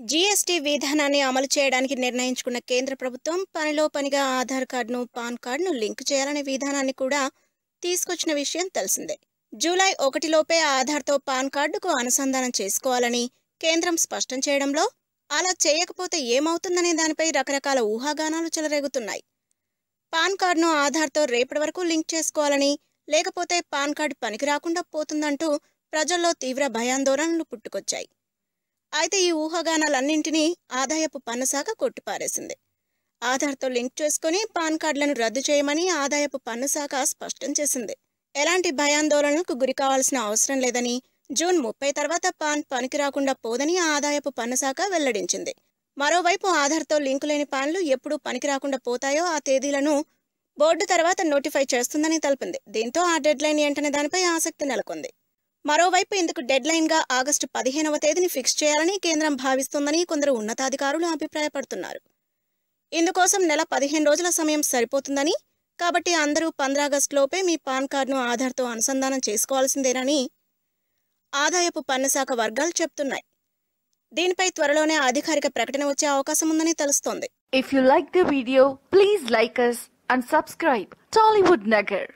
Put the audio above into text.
GST విధానాన్ని అమలు చేయడానికి నిర్ణయించుకున్న కేంద్ర ప్రభుత్వం పనిలో పనిగా ఆధార్ కార్డును పాన్ కార్డును లింక్ చేయాలనే విధానాన్ని కూడా తీసుకొచ్చిన విషయం తెలిసిందే. జూలై ఒకటిలోపే ఆధార్తో పాన్ కార్డుకు అనుసంధానం చేసుకోవాలని కేంద్రం స్పష్టం చేయడంలో అలా చేయకపోతే ఏమవుతుందనే దానిపై రకరకాల ఊహాగానాలు చెలరేగుతున్నాయి. పాన్ కార్డును ఆధార్తో రేపటి వరకు లింక్ చేసుకోవాలని లేకపోతే పాన్ కార్డు పనికి రాకుండా పోతుందంటూ ప్రజల్లో తీవ్ర భయాందోళనలు పుట్టుకొచ్చాయి. అయితే ఈ ఊహాగానాలన్నింటినీ ఆదాయపు పన్ను శాఖ కొట్టిపారేసింది. ఆధార్తో లింక్ చేసుకుని పాన్ కార్డులను రద్దు చేయమని ఆదాయపు పన్ను శాఖ స్పష్టం చేసింది. ఎలాంటి భయాందోళనలకు గురి కావాల్సిన అవసరం లేదని జూన్ ముప్పై తర్వాత పాన్ పనికి రాకుండా పోదని ఆదాయపు పన్ను శాఖ వెల్లడించింది. మరోవైపు ఆధార్తో లింకు లేని పాన్లు ఎప్పుడు పనికి రాకుండా పోతాయో ఆ తేదీలను బోర్డు తర్వాత నోటిఫై చేస్తుందని తెలిపింది. దీంతో ఆ డెడ్ లైన్ ఏంటనే దానిపై ఆసక్తి నెలకొంది. మరోవైపు ఇందుకు డెడ్లైన్గా ఆగస్టు పదిహేనవ తేదీని ఫిక్స్ చేయాలని కేంద్రం భావిస్తోందని కొందరు ఉన్నతాధికారులు అభిప్రాయపడుతున్నారు. ఇందుకోసం నెల పదిహేను రోజుల సమయం సరిపోతుందని కాబట్టి అందరూ పంద్రాగస్టు లోపే మీ పాన్ కార్డును ఆధార్తో అనుసంధానం చేసుకోవాల్సిందేనని ఆదాయపు పన్ను శాఖ వర్గాలు చెప్తున్నాయి. దీనిపై త్వరలోనే అధికారిక ప్రకటన వచ్చే అవకాశం ఉందని తెలుస్తోంది. If you like the video please like us and subscribe Tollywood Nagar.